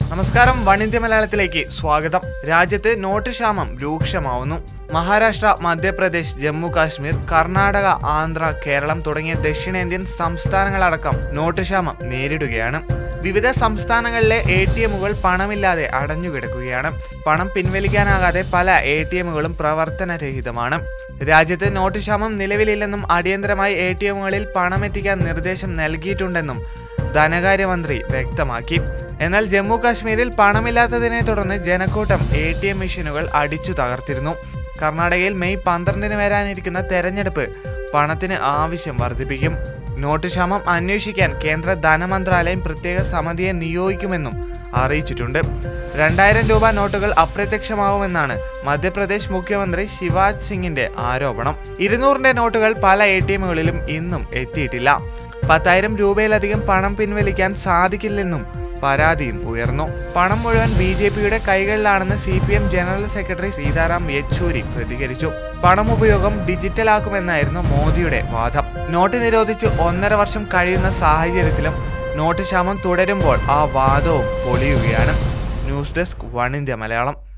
നമസ്കാരം വണിന്ത്യ മലയാളത്തിലേക്ക് സ്വാഗതം. രാജ്യത്ത് നോട്ട് ക്ഷാമം രൂക്ഷമാവുന്നു. മഹാരാഷ്ട്ര മധ്യപ്രദേശ് ജമ്മു കാശ്മീർ കർണാടക ആന്ധ്ര കേരളം തുടങ്ങിയ ദക്ഷിണേന്ത്യൻ സംസ്ഥാനങ്ങളടക്കം നോട്ട് ക്ഷാമം നേരിടുകയാണ്. വിവിധ സംസ്ഥാനങ്ങളിലെ എ ടി എമ്മുകൾ പണമില്ലാതെ അടഞ്ഞുകിടക്കുകയാണ്. പണം പിൻവലിക്കാനാകാതെ പല എ ടി എമ്മുകളും പ്രവർത്തനരഹിതമാണ്. രാജ്യത്ത് നോട്ട് ക്ഷാമം നിലവിലില്ലെന്നും അടിയന്തരമായി എ ടി എമ്മുകളിൽ പണമെത്തിക്കാൻ നിർദ്ദേശം നൽകിയിട്ടുണ്ടെന്നും ധനകാര്യമന്ത്രി വ്യക്തമാക്കി. എന്നാൽ ജമ്മു കാശ്മീരിൽ പണമില്ലാത്തതിനെ തുടർന്ന് ജനക്കൂട്ടം എ ടി എം മെഷീനുകൾ അടിച്ചു തകർത്തിരുന്നു. കർണാടകയിൽ മെയ് പന്ത്രണ്ടിന് വരാനിരിക്കുന്ന തെരഞ്ഞെടുപ്പ് പണത്തിന് ആവശ്യം വർദ്ധിപ്പിക്കും. നോട്ട് ക്ഷാമം അന്വേഷിക്കാൻ കേന്ദ്ര ധനമന്ത്രാലയം പ്രത്യേക സമിതിയെ നിയോഗിക്കുമെന്നും അറിയിച്ചിട്ടുണ്ട്. രണ്ടായിരം രൂപ നോട്ടുകൾ അപ്രത്യക്ഷമാവുമെന്നാണ് മധ്യപ്രദേശ് മുഖ്യമന്ത്രി ശിവരാജ് സിംഗിന്റെ ആരോപണം. ഇരുന്നൂറിന്റെ നോട്ടുകൾ പല എ ടി എമ്മുകളിലും ഇന്നും എത്തിയിട്ടില്ല. പത്തായിരം രൂപയിലധികം പണം പിൻവലിക്കാൻ സാധിക്കില്ലെന്നും പരാതിയും ഉയർന്നു. പണം മുഴുവൻ ബി ജെ പിയുടെ കൈകളിലാണെന്ന് C P M general secretary Sitaram Yechury പ്രതികരിച്ചു. പണം ഉപയോഗം ഡിജിറ്റലാക്കുമെന്നായിരുന്നു മോദിയുടെ വാദം. നോട്ട് നിരോധിച്ച് ഒന്നര വർഷം കഴിയുന്ന സാഹചര്യത്തിലും നോട്ട് ശാമം തുടരുമ്പോൾ ആ വാദവും പൊളിയുകയാണ്. News desk one India Malayalam.